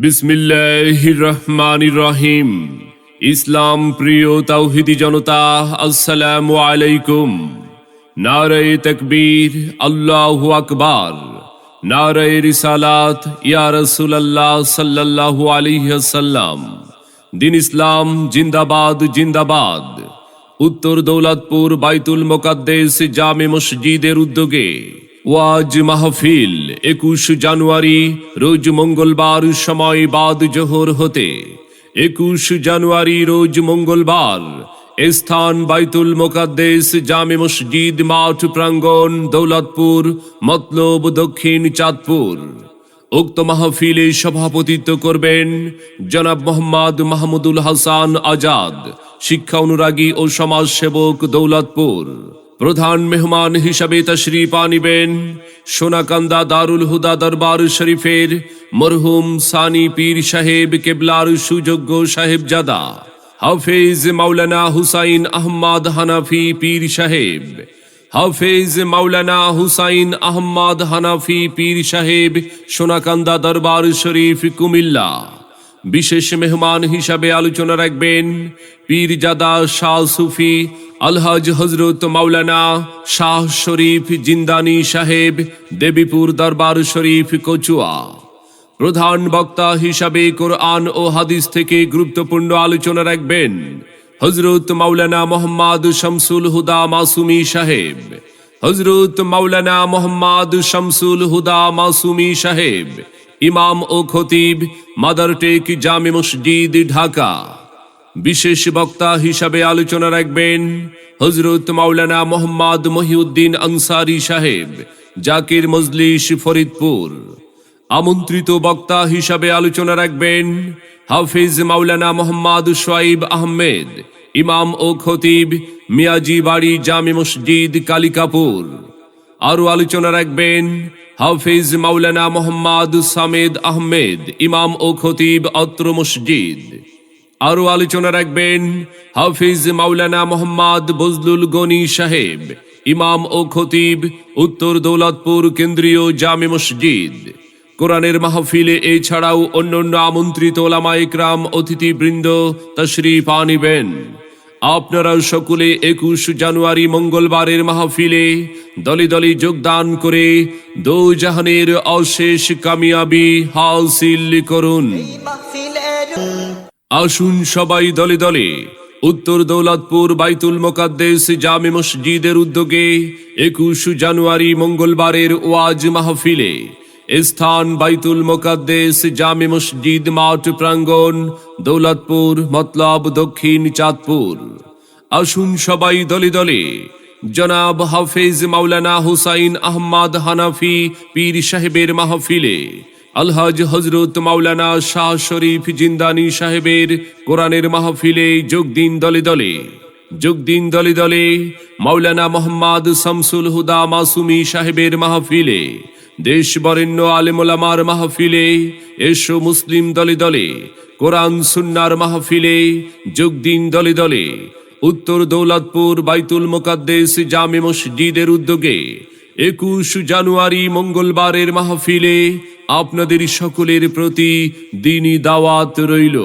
বিসমিল্লাহির রহমানির রহিম ইসলাম প্রিয় তাওহিদি জনতা, আসসালামু আলাইকুম। নারায়ে তকবীর, আল্লাহু আকবার। নারায়ে রিসালাত, ইয়া রাসূলুল্লাহ সাল্লাল্লাহু দিন ইসলাম জিন্দাবাদ জিন্দাবাদ। উত্তর দৌলতপুর বাইতুল মোকাদ্দেস জামে মসজিদের উদ্যোগে ওয়াজ মাহফিল, একুশ জানুয়ারি, রোজ মঙ্গলবার সময় বাদ জোহর হতে। একুশ জানুয়ারি, রোজ মঙ্গলবার স্থান বাইতুল মোকাদ্দেস জামে মসজিদ মাঠ প্রাঙ্গণ, দৌলতপুর, মতলব দক্ষিণ চাঁদপুর। উক্ত মাহফিলে সভাপতিত্ব করবেন জনাব মোহাম্মদ মাহমুদুল হাসান আজাদ, শিক্ষা অনুরাগী ও সমাজ সেবক দৌলতপুর। প্রধান মেহমান হিসাবে তশরিফ আনিবেন। সোনাকান্দা দারুল হুদা দরবার শরীফের মরহুম সানি পীর সাহেব কেবলার সুযোগ্য সাহেবজাদা হাফেজ মাওলানা হুসাইন আহমদ হানাফি পীর সাহেব। হাফেজ মাওলানা হুসাইন আহমদ হানাফি পীর সাহেব সোনাকান্দা দরবার শরীফ কুমিল্লা। বিশেষ মেহমান হিসাবে আলোচনা রাখবেন পীরজাদা শাহ সুফি আলহাজ হজরত মাওলানা শাহ শরীফ জিন্দানি সাহেব দেবীপুর দরবার শরীফ কচুয়া। প্রধান বক্তা হিসাবে কোরআন ও হাদিস থেকে গুরুত্বপূর্ণ আলোচনা রাখবেন হজরত মাওলানা মোহাম্মদ শামসুল হুদা মাসুমি সাহেব। হজরত মাওলানা মোহাম্মদ শামসুল হুদা মাসুমি সাহেব। ইমাম ও খতিব, মাদার টেক জামে মসজিদ, ঢাকা। বিশেষ বক্তা হিসাবে আলোচনা রাখবেন হজরত মাওলানা মোহাম্মদ মহিউদ্দিন আনসারি সাহেব, জাকির মজলিস, ফরিদপুর। আমন্ত্রিত বক্তা হিসাবে আলোচনা রাখবেন হাফিজ মাওলানা মোহাম্মদ সোয়াইব আহমেদ, ইমাম ও খতিব, মিয়াজি বাড়ি জামে মসজিদ, কালিকাপুর। আরও আলোচনা রাখবেন হাফিজ মাওলানা মোহাম্মদ সামেদ আহমেদ, ইমাম ও খতিব অত্র মসজিদ। আরও আলোচনা রাখবেন হাফিজ মাওলানা মোহাম্মদ বজলুল গনি সাহেব, ইমাম ও খতিব, উত্তর দৌলতপুর কেন্দ্রীয় জামে মসজিদ। কোরআনের মাহফিলে এছাড়াও অন্যান্য আমন্ত্রিত ওলামা ইকরাম, অতিথিবৃন্দ তশরিফ আনিবেন। আপনারা সকলে একুশ জানুয়ারি মঙ্গলবারের মাহফিলে দলে দলে যোগদান করে দো জাহানের অশেষ কামিয়াবি হাসিল করুন। আসুন সবাই দলে দলে। উত্তর দৌলতপুর বাইতুল মোকাদ্দেস জামে মসজিদের উদ্যোগে একুশ জানুয়ারি মঙ্গলবারের ওয়াজ মাহফিলে স্থান বাইতুল মোকাদ্দেস জামে মসজিদ মাঠ প্রাঙ্গণ দৌলতপুর, মতলব দক্ষিণ চাঁদপুর। আসুন সবাই দলে দলে। জনাব হাফেজ মাওলানা হুসাইন আহমদ হানাফি পীর সাহেবের মাহফিলে, আলহাজ হজরত মাওলানা শাহ শরীফ জিন্দানি সাহেবের কোরআনের মাহফিলে যোগ দিন দলে দলে, যোগ দিন দলে দলে মাওলানা মোহাম্মদ শামসুল হুদা মাসুমি সাহেবের মাহফিলে দেশ বরেণ্য আলেমোলামার মাহফিলে এসো মুসলিম দলে দলে, কোরআন সুন্নার মাহফিলে যোগ দিন দলে দলে উত্তর দৌলতপুর বাইতুল মোকাদ্দেশ জামে মসজিদের উদ্যোগে একুশ জানুয়ারি মঙ্গলবারের মাহফিলে আপনাদের সকলের প্রতি দিনই দাওয়াত রইল।